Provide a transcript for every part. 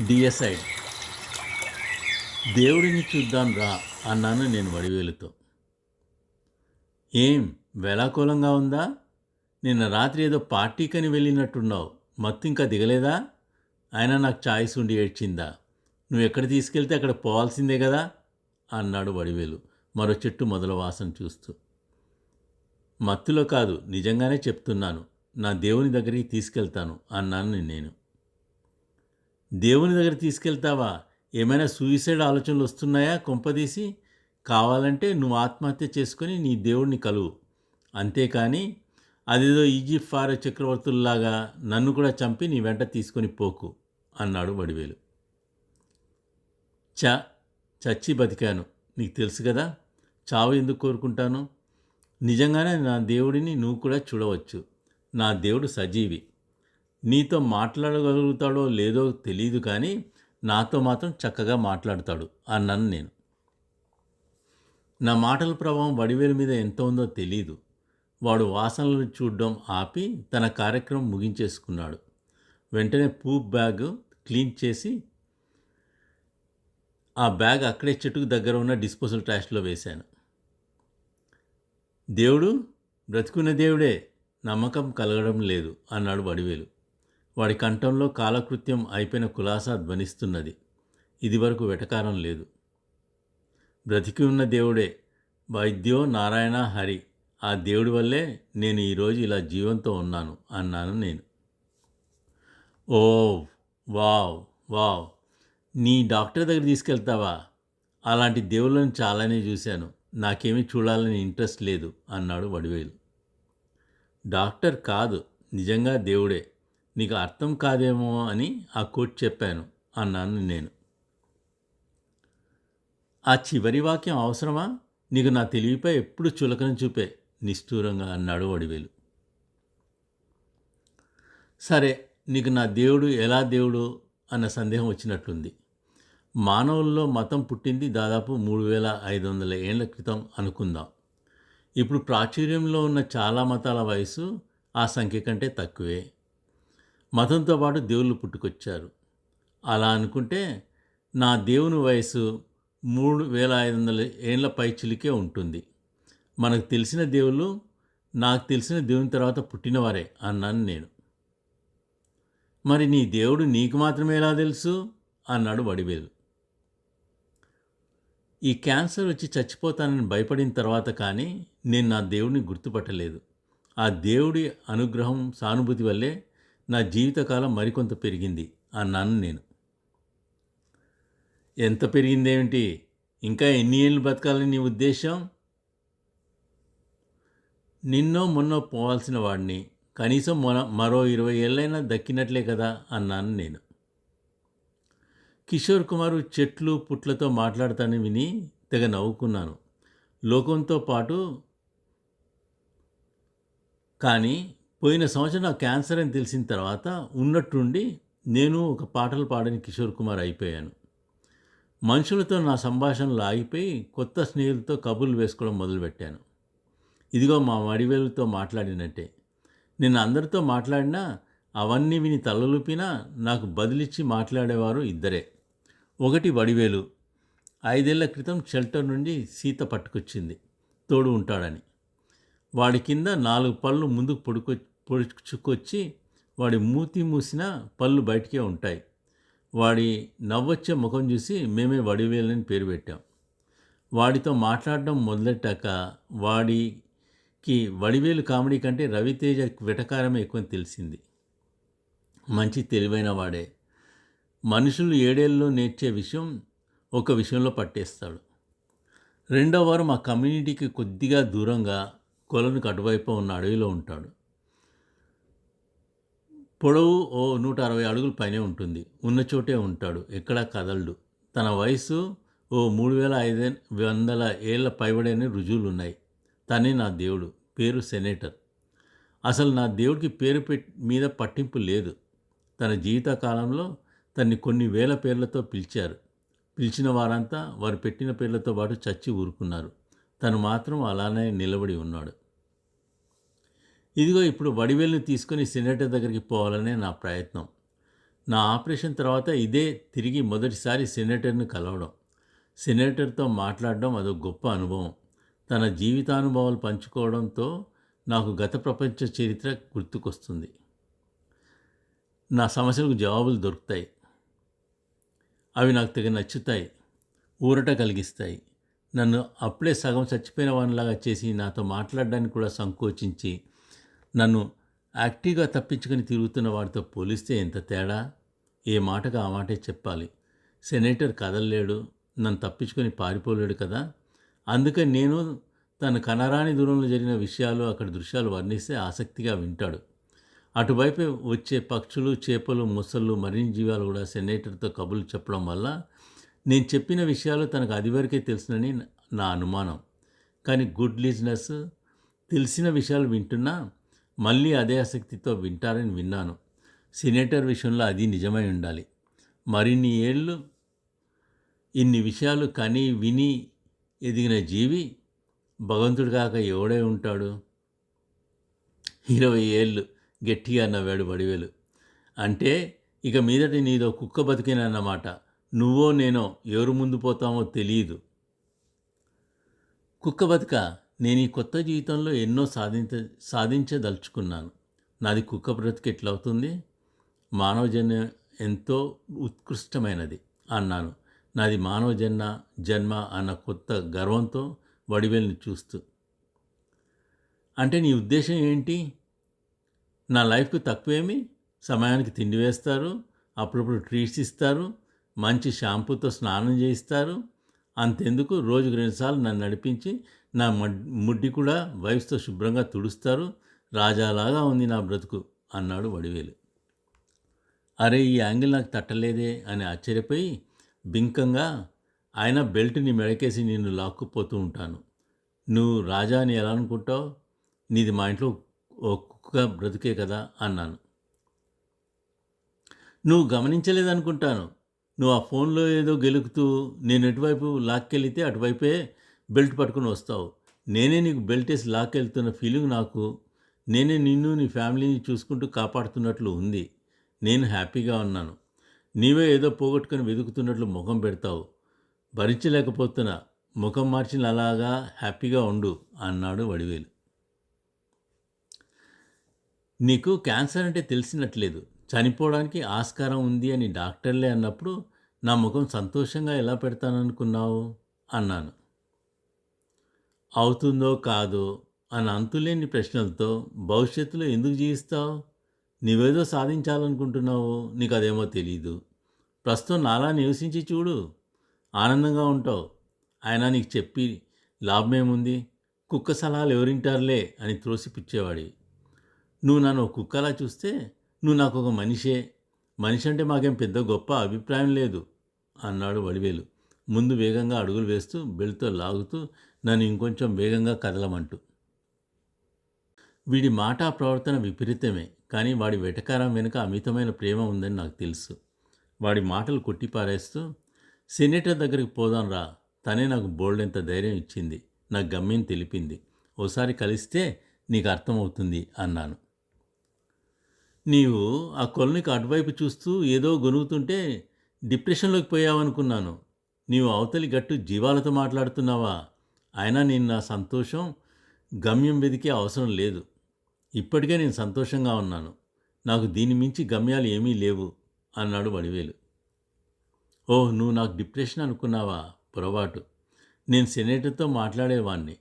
డిఎసైడ్ దేవుడిని చూద్దాం రా అన్నాను నేను వడివేలుతో. ఏం వేలాకోలంగా ఉందా? నిన్న రాత్రి ఏదో పార్టీకని వెళ్ళినట్టున్నావు. మత్తు ఇంకా దిగలేదా? ఆయన నాకు చాయిస్ ఉండి ఏడ్చిందా? నువ్వు ఎక్కడ తీసుకెళ్తే అక్కడ పోవాల్సిందే కదా? అన్నాడు వడివేలు మరో చెట్టు మొదల వాసన చూస్తూ. మత్తులో కాదు నిజంగానే చెప్తున్నాను. నా దేవుని దగ్గరికి తీసుకెళ్తాను అన్నాను నేను. దేవుని దగ్గర తీసుకెళ్తావా? ఏమైనా సూయిసైడ్ ఆలోచనలు వస్తున్నాయా? కొంపదీసి కావాలంటే నువ్వు ఆత్మహత్య చేసుకొని నీ దేవుడిని కలువు. అంతేకాని అదేదో ఈజిప్ట్ ఫారో చక్రవర్తుల్లాగా నన్ను కూడా చంపి నీ వెంట తీసుకొని పోకు అన్నాడు వడివేలు. చ చచ్చి బతికాను. నీకు తెలుసు కదా చావు ఎందుకు కోరుకుంటాను? నిజంగానే నా దేవుడిని నువ్వు కూడా చూడవచ్చు. నా దేవుడు సజీవి. నీతో మాట్లాడగలుగుతాడో లేదో తెలియదు కానీ నాతో మాత్రం చక్కగా మాట్లాడతాడు అన్నాను నేను. నా మాటల ప్రభావం వడివేలు మీద ఎంత ఉందో తెలీదు. వాడు వాసనలు చూడడం ఆపి తన కార్యక్రమం ముగించేసుకున్నాడు. వెంటనే పూ బ్యాగ్ క్లీన్ చేసి ఆ బ్యాగ్ అక్కడే చెట్టుకు దగ్గర ఉన్న డిస్పోజల్ ట్రాష్లో వేశాను. దేవుడు బ్రతుకున్న దేవుడే నమ్మకం కలగడం లేదు అన్నాడు వడివేలు. వాడి కంఠంలో కాలకృత్యం అయిపోయిన కులాసా ధ్వనిస్తున్నది. ఇదివరకు వెటకారం లేదు. బ్రతికి ఉన్న దేవుడే వైద్యో నారాయణ హరి ఆ దేవుడి వల్లే నేను ఈరోజు ఇలా జీవంతో ఉన్నాను అన్నాను నేను. ఓ వావ్ వావ్ నీ డాక్టర్ దగ్గర తీసుకెళ్తావా? అలాంటి దేవుళ్ళని చాలానే చూశాను. నాకేమీ చూడాలని ఇంట్రెస్ట్ లేదు అన్నాడు వడివేలు. డాక్టర్ కాదు నిజంగా దేవుడే. నీకు అర్థం కాదేమో అని ఆ కోట్ చెప్పాను అన్నాను నేను. ఆ చివరి వాక్యం అవసరమా? నీకు నా తెలివిపై ఎప్పుడు చులకన చూపే నిష్ఠూరంగా అన్నాడు వడివేలు సరే నీకు నా దేవుడు ఎలా దేవుడు అన్న సందేహం వచ్చినట్లుంది. మానవుల్లో మతం పుట్టింది దాదాపు మూడు వేల ఐదు వందల ఏళ్ళ క్రితం అనుకుందాం. ఇప్పుడు ప్రాచుర్యంలో ఉన్న చాలా మతాల వయసు ఆ సంఖ్య కంటే తక్కువే. మతంతో పాటు దేవుళ్ళు పుట్టుకొచ్చారు. అలా అనుకుంటే నా దేవుని వయసు మూడు వేల ఐదు వందల ఏళ్ళ పైచిలికే ఉంటుంది. మనకు తెలిసిన దేవుళ్ళు నాకు తెలిసిన దేవుని తర్వాత పుట్టినవారే అన్నాను నేను. మరి నీ దేవుడు నీకు మాత్రమే ఎలా తెలుసు? అన్నాడు వడివేలు. ఈ క్యాన్సర్ వచ్చి చచ్చిపోతానని భయపడిన తర్వాత కానీ నేను నా దేవుడిని గుర్తుపట్టలేదు. ఆ దేవుడి అనుగ్రహం సానుభూతి వల్లే నా జీవితకాలం మరికొంత పెరిగింది అన్నాను నేను. ఎంత పెరిగిందేమిటి? ఇంకా ఎన్ని ఏళ్ళు బతకాలని నీ ఉద్దేశం? నిన్నో మొన్నో పోవాల్సిన వాడిని. కనీసం మొన మరో ఇరవై ఏళ్ళైనా దక్కినట్లే కదా అన్నాను నేను. కిషోర్ కుమారు చెట్లు పుట్లతో మాట్లాడతాను విని తెగ నవ్వుకున్నాను. లోకంతో పాటు కానీ పోయిన సంవత్సరం నాకు క్యాన్సర్ అని తెలిసిన తర్వాత ఉన్నట్టుండి నేను ఒక పాటలు పాడని కిషోర్ కుమార్ అయిపోయాను. మనుషులతో నా సంభాషణలు ఆగిపోయి కొత్త స్నేహితులతో కబుర్లు వేసుకోవడం మొదలుపెట్టాను. ఇదిగో మా వడివేలుతో మాట్లాడినట్టే. నేను అందరితో మాట్లాడినా అవన్నీ విని తలలుపినా నాకు బదిలిచ్చి మాట్లాడేవారు ఇద్దరే. ఒకటి వడివేలు. ఐదేళ్ళ క్రితం షెల్టర్ నుండి సీత పట్టుకొచ్చింది. తోడు ఉంటాడని. వాడి కింద నాలుగు పళ్ళు ముందుకు పొడుకొ పొడుచుకొచ్చి వాడి మూతి మూసిన పళ్ళు బయటికే ఉంటాయి. వాడి నవ్వొచ్చే ముఖం చూసి మేమే వడివేలని పేరు పెట్టాం. వాడితో మాట్లాడడం మొదలెట్టాక వాడికి వడివేలు కామెడీ కంటే రవితేజ వెటకారమే ఎక్కువ తెలిసింది. మంచి తెలివైన వాడే. మనుషులు ఏడేళ్ళలో నేర్చే విషయం ఒక విషయంలో పట్టేస్తాడు. రెండో వారం మా కమ్యూనిటీకి కొద్దిగా దూరంగా కొలను కటువైపు ఉన్న అడవిలో ఉంటాడు. పొడవు ఓ నూట అరవై అడుగుల పైనే ఉంటుంది. ఉన్న చోటే ఉంటాడు. ఎక్కడా కదలడు. తన వయసు ఓ మూడు వేల ఐదు వందల ఏళ్ళ పైబడని రుజువులు ఉన్నాయి తనే నా దేవుడు. పేరు సెనేటర్. అసలు నా దేవుడికి పేరు పెట్ మీద పట్టింపు లేదు. తన జీవితకాలంలో తన్ని కొన్ని వేల పేర్లతో పిలిచారు. పిలిచిన వారంతా వారు పెట్టిన పేర్లతో పాటు చచ్చి ఊరుకున్నారు. తను మాత్రం అలానే నిలబడి ఉన్నాడు. ఇదిగో ఇప్పుడు వడివేలుని తీసుకొని సెనేటర్ దగ్గరికి పోవాలనే నా ప్రయత్నం. నా ఆపరేషన్ తర్వాత ఇదే తిరిగి మొదటిసారి సెనేటర్ను కలవడం. సెనేటర్తో మాట్లాడడం అదో గొప్ప అనుభవం. తన జీవితానుభవాలు పంచుకోవడంతో నాకు గత ప్రపంచ చరిత్ర గుర్తుకొస్తుంది. నా సమస్యలకు జవాబులు దొరుకుతాయి. అవి నాకు తెగ నచ్చుతాయి. ఊరట కలిగిస్తాయి. నన్ను అప్పుడే సగం చచ్చిపోయిన వానిలాగా చేసి నాతో మాట్లాడడానికి కూడా సంకోచించి నన్ను యాక్టివ్గా తప్పించుకొని తిరుగుతున్న వాడితో పోలిస్తే ఎంత తేడా? ఏ మాటగా ఆ మాటే చెప్పాలి. సెనేటర్ కదలలేడు నన్ను తప్పించుకొని పారిపోలేడు కదా. అందుకని నేను తన కనరాని దూరంలో జరిగిన విషయాలు అక్కడ దృశ్యాలు వర్ణిస్తే ఆసక్తిగా వింటాడు. అటువైపు వచ్చే పక్షులు చేపలు ముసళ్ళు మరిన్ని జీవాలు కూడా సెనేటర్తో కబుర్లు చెప్పడం వల్ల నేను చెప్పిన విషయాలు తనకు అదివరకే తెలుసునని నా అనుమానం. కానీ గుడ్ లిజినెస్ తెలిసిన విషయాలు వింటున్నా మళ్ళీ అదే ఆసక్తితో వింటారని విన్నాను. సినేటర్ విషయంలో అది నిజమై ఉండాలి. మరిన్ని ఏళ్ళు ఇన్ని విషయాలు కని విని ఎదిగిన జీవి భగవంతుడు కాక ఎవడే ఉంటాడు? ఇరవై ఏళ్ళు గట్టిగా నవ్వాడు వడివేలు. అంటే ఇక మీదటి నీదో కుక్క బతికినన్నమాట నువ్వో నేనో ఎవరు ముందు పోతామో తెలియదు కుక్క బతుక నేను ఈ కొత్త జీవితంలో ఎన్నో సాధించ సాధించదలుచుకున్నాను. నాది కుక్క బ్రతికి ఎట్లవుతుంది? మానవ జన్మ ఎంతో ఉత్కృష్టమైనది అన్నాను. నాది మానవ జన్మ జన్మ అన్న కొత్త గర్వంతో వడివేల్ని చూస్తూ. అంటే నీ ఉద్దేశం ఏంటి? నా లైఫ్కు తక్కువేమి? సమయానికి తిండి వేస్తారు అప్పుడప్పుడు ట్రీట్స్ ఇస్తారు మంచి షాంపూతో స్నానం చేయిస్తారు అంతెందుకు రోజుకు రెండుసార్లు నన్ను నడిపించి నా ముడ్డి కూడా వయసుతో శుభ్రంగా తుడుస్తారు. రాజాలాగా ఉంది నా బ్రతుకు అన్నాడు వడివేలు. అరే ఈ యాంగిల్ నాకు తట్టలేదే అని ఆశ్చర్యపోయి బింకంగా ఆయన బెల్ట్ని మెడకేసి నిన్ను లాక్కుపోతూ ఉంటాను. నువ్వు రాజా అని ఎలా అనుకుంటావు? నీది మా ఇంట్లో ఓ కుక్క బ్రతుకే కదా అన్నాను. నువ్వు గమనించలేదనుకుంటాను. నువ్వు ఆ ఫోన్లో ఏదో గెలుకుతూ నేను ఎటువైపు లాక్కెళ్తే అటువైపే బెల్ట్ పట్టుకుని వస్తావు. నేనే నీకు బెల్ట్ వేసి లాక్కెళ్తున్న ఫీలింగ్ నాకు నేనే నిన్ను నీ ఫ్యామిలీని చూసుకుంటూ కాపాడుతున్నట్లు ఉంది. నేను హ్యాపీగా ఉన్నాను. నీవే ఏదో పోగొట్టుకుని వెతుకుతున్నట్లు ముఖం పెడతావు. భరించలేకపోతున్నా ముఖం మార్చిన అలాగా హ్యాపీగా ఉండు అన్నాడు వడివేలు. నీకు క్యాన్సర్ అంటే తెలిసినట్లేదు. చనిపోవడానికి ఆస్కారం ఉంది అని డాక్టర్లే అన్నప్పుడు నా ముఖం సంతోషంగా ఎలా పెడతాననుకున్నావు? అన్నాను. అవుతుందో కాదో అని అంతులేని ప్రశ్నలతో భవిష్యత్తులో ఎందుకు జీవిస్తావు? నీవేదో సాధించాలనుకుంటున్నావు నీకు అదేమో తెలీదు. ప్రస్తుతం నాలా నివసించి చూడు. ఆనందంగా ఉంటావు. ఆయన నీకు చెప్పి లాభమేముంది? కుక్క సలహాలు ఎవరింటారులే అని త్రోసిపుచ్చేవాడి నువ్వు నన్ను కుక్కలా చూస్తే నువ్వు నాకు ఒక మనిషే. మనిషి అంటే మాకేం పెద్ద గొప్ప అభిప్రాయం లేదు. అన్నాడు వడివేలు. ముందు వేగంగా అడుగులు వేస్తూ బెల్ట్తో లాగుతూ నన్ను ఇంకొంచెం వేగంగా కదలమంటూ. వీడి మాట ప్రవర్తన విపరీతమే కానీ వాడి వెటకారం వెనుక అమితమైన ప్రేమ ఉందని నాకు తెలుసు. వాడి మాటలు కొట్టిపారేస్తూ సెనేటర్ దగ్గరికి పోదాం రా తనే నాకు బోల్డెంత ధైర్యం ఇచ్చింది నాకు గమ్యం తెలిపింది ఓసారి కలిస్తే నీకు అర్థమవుతుంది అన్నాను. నీవు ఆ కొలనికి అటువైపు చూస్తూ ఏదో గొనుగుతుంటే డిప్రెషన్లోకి పోయావనుకున్నాను. నీవు అవతలి గట్టు జీవాలతో మాట్లాడుతున్నావా? అయినా నేను నా సంతోషం గమ్యం వెదికే అవసరం లేదు. ఇప్పటికే నేను సంతోషంగా ఉన్నాను. నాకు దీని మించి గమ్యాలు ఏమీ లేవు అన్నాడు వడివేలు. ఓహ్ నువ్వు నాకు డిప్రెషన్ అనుకున్నావా? పొరపాటు. నేను సెనేటర్తో మాట్లాడేవాణ్ణి.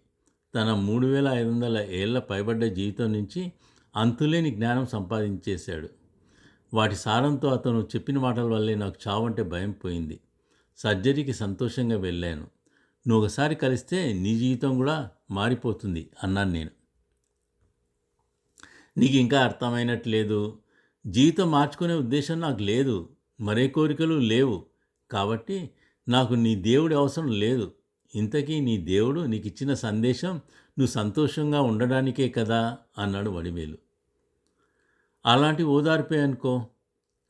తన మూడు వేల ఐదు వందల ఏళ్ళ పైబడ్డ జీవితం నుంచి అంతులేని జ్ఞానం సంపాదించేశాడు. వాటి సారంతో అతను చెప్పిన మాటల వల్లే నాకు చావంటే భయం పోయింది. సర్జరీకి సంతోషంగా వెళ్ళాను. నువ్వు ఒకసారి కలిస్తే నీ జీవితం కూడా మారిపోతుంది అన్నాను నేను. నీకు ఇంకా అర్థమైనట్టు లేదు జీవితం మార్చుకునే ఉద్దేశం నాకు లేదు. మరే కోరికలు లేవు. కాబట్టి నాకు నీ దేవుడి అవసరం లేదు. ఇంతకీ నీ దేవుడు నీకు ఇచ్చిన సందేశం నువ్వు సంతోషంగా ఉండడానికే కదా అన్నాడు వడివేలు. అలాంటి ఓదార్పే అనుకో.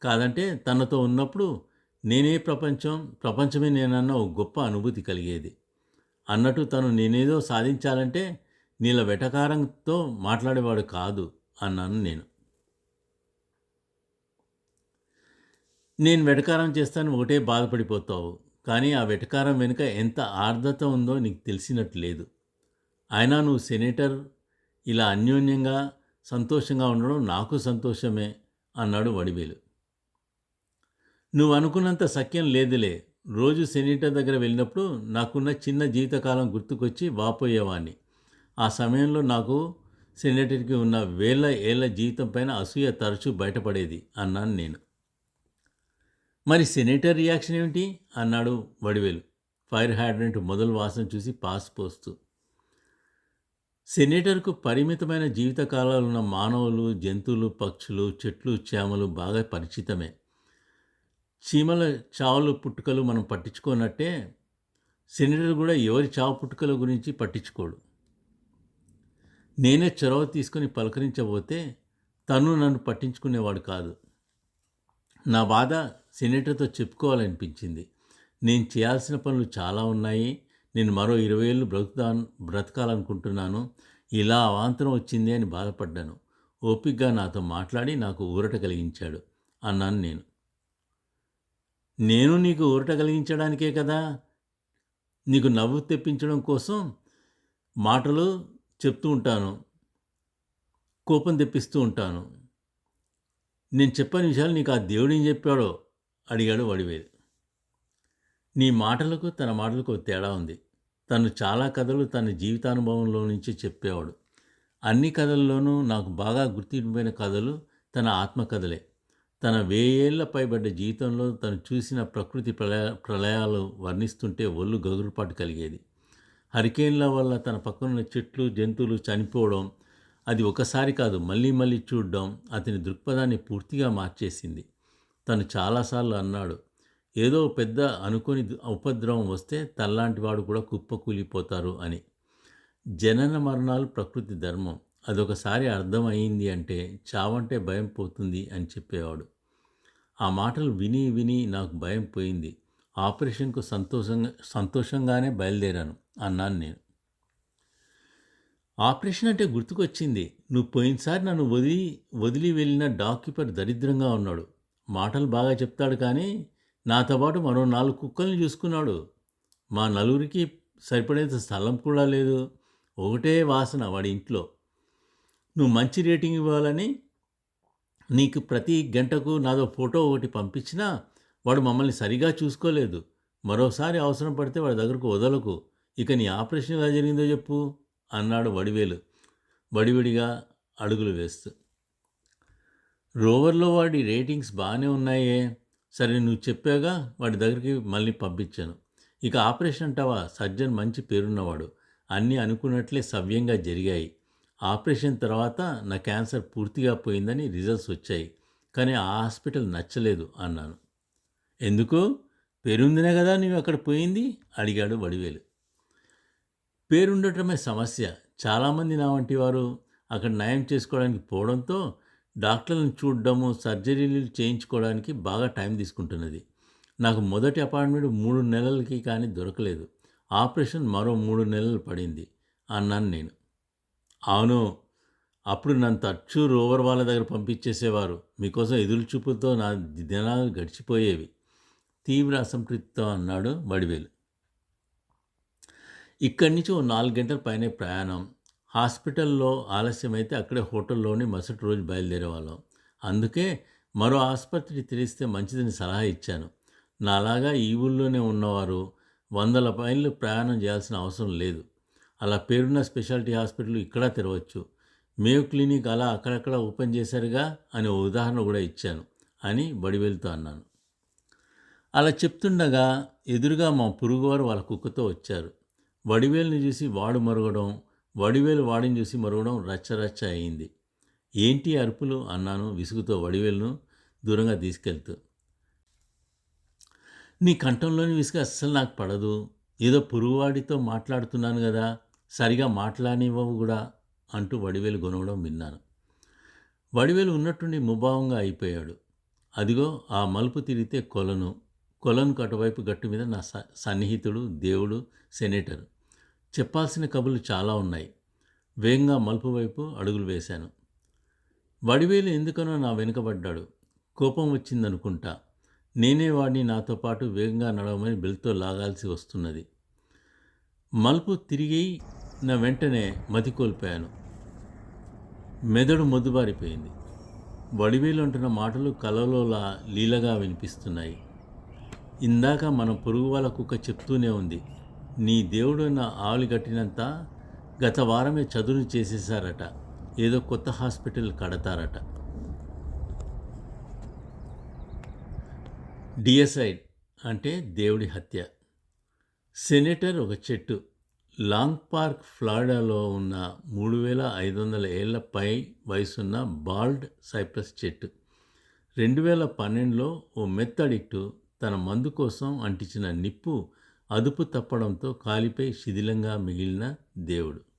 కాదంటే తనతో ఉన్నప్పుడు నేనే ప్రపంచం ప్రపంచమే నేనన్న ఒక గొప్ప అనుభూతి కలిగేది. అన్నట్టు తను నేనేదో సాధించాలంటే నీళ్ళ వెటకారంతో మాట్లాడేవాడు కాదు అన్నాను నేను. నేను వెటకారం చేస్తాను ఒకటే బాధపడిపోతావు. కానీ ఆ వెటకారం వెనుక ఎంత ఆర్ద్రత ఉందో నీకు తెలిసినట్టు లేదు. అయినా నువ్వు సెనేటర్ ఇలా అన్యోన్యంగా సంతోషంగా ఉండడం నాకు సంతోషమే అన్నాడు వడివేలు. నువ్వు అనుకున్నంత సఖ్యం లేదులే. రోజు సెనేటర్ దగ్గర వెళ్ళినప్పుడు నాకున్న చిన్న జీవితకాలం గుర్తుకొచ్చి వాపోయేవాడిని ఆ సమయంలో నాకు సెనేటర్కి ఉన్న వేల ఏళ్ళ జీవితం పైన అసూయ తరచూ బయటపడేది అన్నాను నేను. మరి సెనేటర్ రియాక్షన్ ఏమిటి? అన్నాడు వడివేలు. ఫైర్ హ్యాడ్రెంట్ మొదలు వాసన చూసి పాస్ పోస్తూ. సెనేటర్కు పరిమితమైన జీవితకాలాలు ఉన్న మానవులు జంతువులు పక్షులు చెట్లు చేమలు బాగా పరిచితమే. చీమల చావులు పుట్టుకలు మనం పట్టించుకోనట్టే సెనేటర్ కూడా ఎవరి చావు పుట్టుకల గురించి పట్టించుకోడు. నేనే చొరవ తీసుకొని పలకరించబోతే తను నన్ను పట్టించుకునేవాడు కాదు. నా బాధ సెనేటర్తో చెప్పుకోవాలనిపించింది. నేను చేయాల్సిన పనులు చాలా ఉన్నాయి. నేను మరో ఇరవై ఏళ్ళు బ్రతుకుతా బ్రతకాలనుకుంటున్నాను. ఇలా అవాంతరం వచ్చింది అని బాధపడ్డాను. ఓపిగ్గా నాతో మాట్లాడి నాకు ఊరట కలిగించాడు అన్నాను నేను. నేను నీకు ఊరట కలిగించడానికే కదా? నీకు నవ్వు తెప్పించడం కోసం మాటలు చెప్తూ ఉంటాను. కోపం తెప్పిస్తూ ఉంటాను. నేను చెప్పని విషయాలు నీకు ఆ దేవుడు ఏం చెప్పాడో? అడిగాడు వడివేది నీ మాటలకు తన మాటలకు తేడా ఉంది. తను చాలా కథలు తన జీవితానుభవంలో నుంచి చెప్పేవాడు. అన్ని కథల్లోనూ నాకు బాగా గుర్తిపోయిన కథలు తన ఆత్మకథలే. తన వేయేళ్ళ పైబడ్డ జీవితంలో తను చూసిన ప్రకృతి ప్రళయ ప్రళయాలు వర్ణిస్తుంటే ఒళ్ళు గగురుపాటు కలిగేది. హరికేన్ల వల్ల తన పక్కనున్న చెట్లు జంతువులు చనిపోవడం అది ఒకసారి కాదు మళ్ళీ మళ్ళీ చూడడం అతని దృక్పథాన్ని పూర్తిగా మార్చేసింది. తను చాలాసార్లు అన్నాడు ఏదో పెద్ద అనుకొని ఉపద్రవం వస్తే తల్లాంటి వాడు కూడా కుప్పకూలిపోతారు అని. జనన మరణాలు ప్రకృతి ధర్మం. అదొకసారి అర్థమైంది అంటే చావంటే భయం పోతుంది అని చెప్పేవాడు. ఆ మాటలు విని విని నాకు భయం పోయింది. ఆపరేషన్కు సంతోషంగా సంతోషంగానే బయలుదేరాను అన్నాను నేను. ఆపరేషన్ అంటే గుర్తుకొచ్చింది. నువ్వు పోయినసారి నన్ను వదిలి వదిలి వెళ్ళిన డాక్యుపర్ దరిద్రంగా ఉన్నాడు. మాటలు బాగా చెప్తాడు కానీ నాతో పాటు మరో నాలుగు కుక్కల్ని చూసుకున్నాడు. మా నలుగురికి సరిపడేంత స్థలం కూడా లేదు. ఒకటే వాసన వాడి ఇంట్లో. నువ్వు మంచి రేటింగ్ ఇవ్వాలని నీకు ప్రతి గంటకు నాదో ఫోటో ఒకటి పంపించినా వాడు మమ్మల్ని సరిగా చూసుకోలేదు. మరోసారి అవసరం పడితే వాడి దగ్గరకు వదలకు. ఇక నీ ఆపరేషన్ ఎలా జరిగిందో చెప్పు అన్నాడు వడివేలు. వడివిడిగా అడుగులు వేస్తూ. రోవర్లో వాడి రేటింగ్స్ బాగానే ఉన్నాయే. సరే నువ్వు చెప్పాగా వాడి దగ్గరికి మళ్ళీ పంపించాను. ఇక ఆపరేషన్ అంటావా? సర్జన్ మంచి పేరున్నవాడు. అన్నీ అనుకున్నట్లే సవ్యంగా జరిగాయి. ఆపరేషన్ తర్వాత నా క్యాన్సర్ పూర్తిగా పోయిందని రిజల్ట్స్ వచ్చాయి. కానీ ఆ హాస్పిటల్ నచ్చలేదు అన్నాను. ఎందుకు? పేరుందినే కదా నువ్వు అక్కడ పోయింది? అడిగాడు వడివేలు. పేరుండటమే సమస్య. చాలామంది నా వంటి వారు అక్కడ నయం చేసుకోవడానికి పోవడంతో డాక్టర్లను చూడడము సర్జరీలు చేయించుకోవడానికి బాగా టైం తీసుకుంటున్నది. నాకు మొదటి అపాయింట్మెంట్ మూడు నెలలకి కానీ దొరకలేదు. ఆపరేషన్ మరో మూడు నెలలు పడింది అన్నాను నేను. అవును అప్పుడు నన్ను తచ్చు రోవర్ వాళ్ళ దగ్గర పంపించేసేవారు. మీకోసం ఎదురు చూపుతో నా దినాలు గడిచిపోయేవి. తీవ్ర అసంతృప్తితో అన్నాడు వడివేలు ఇక్కడి నుంచి ఓ నాలుగు గంటల పైనే ప్రయాణం. హాస్పిటల్లో ఆలస్యమైతే అక్కడే హోటల్లోని మరుసటి రోజు బయలుదేరే వాళ్ళం అందుకే మరో ఆసుపత్రి తెలిస్తే మంచిదని సలహా ఇచ్చాను. నాలాగా ఈ ఊళ్ళోనే ఉన్నవారు వందల మైళ్ళు ప్రయాణం చేయాల్సిన అవసరం లేదు. అలా పేరున్న స్పెషాలిటీ హాస్పిటల్ ఇక్కడ తెరవచ్చు. మేవ్ క్లినిక్ అలా అక్కడక్కడ ఓపెన్ చేశారుగా అనే ఉదాహరణ కూడా ఇచ్చాను అని బడివేలుతో అన్నాను. అలా చెప్తుండగా ఎదురుగా మా పురుగువారు వాళ్ళ కుక్కతో వచ్చారు. వడివేలుని చూసి వాడు మరగడం వడివేలు వాడిని చూసి మరవడం రచ్చరచ్చ అయింది. ఏంటి అరుపులు అన్నాను విసుగుతో వడివేలును దూరంగా తీసుకెళ్తూ. నీ కంఠంలోని విసుగు అస్సలు నాకు పడదు. ఏదో పురుగువాడితో మాట్లాడుతున్నాను కదా సరిగా మాట్లాడినివ్వవు కూడా అంటూ వడివేలు గొనవడం విన్నాను. వడివేలు ఉన్నట్టుండి ముభావంగా అయిపోయాడు. అదిగో ఆ మలుపు తిరిగితే కొలను. కొలను కటువైపు గట్టు మీద నా స సన్నిహితుడు దేవుడు సెనేటరు. చెప్పాల్సిన కబుర్లు చాలా ఉన్నాయి. వేగంగా మలుపు వైపు అడుగులు వేశాను. వడివేలు ఎందుకనో నా వెనుకబడ్డాడు. కోపం వచ్చిందనుకుంటా. నేనే వాడిని నాతో పాటు వేగంగా నడవమని బెల్తో లాగాల్సి వస్తున్నది. మలుపు తిరిగి నా వెంటనే మతి కోల్పోయాను మెదడు మొద్దుబారిపోయింది వడివేలు అంటున్న మాటలు కలలోలా లీలగా వినిపిస్తున్నాయి. ఇందాక మన పొరుగు వాళ్ళ కుక్క చెప్తూనే ఉంది. నీ దేవుడు నా ఆవులు కట్టినంత గత వారమే చదును చేసేసారట ఏదో కొత్త హాస్పిటల్ కడతారట. డిఎస్ఐడ్ అంటే దేవుడి హత్య. సెనేటర్ ఒక చెట్టు. లాంగ్ పార్క్ ఫ్లారిడాలో ఉన్న మూడు వేల ఐదు వందల ఏళ్ళ పై వయసున్న బాల్డ్ సైప్రస్ చెట్టు. రెండు వేల పన్నెండులో ఓ మెత్తడిక్టు తన మందు కోసం అంటించిన నిప్పు అదుపు తప్పడంతో కాలిపై శిథిలంగా మిగిలిన దేవుడు.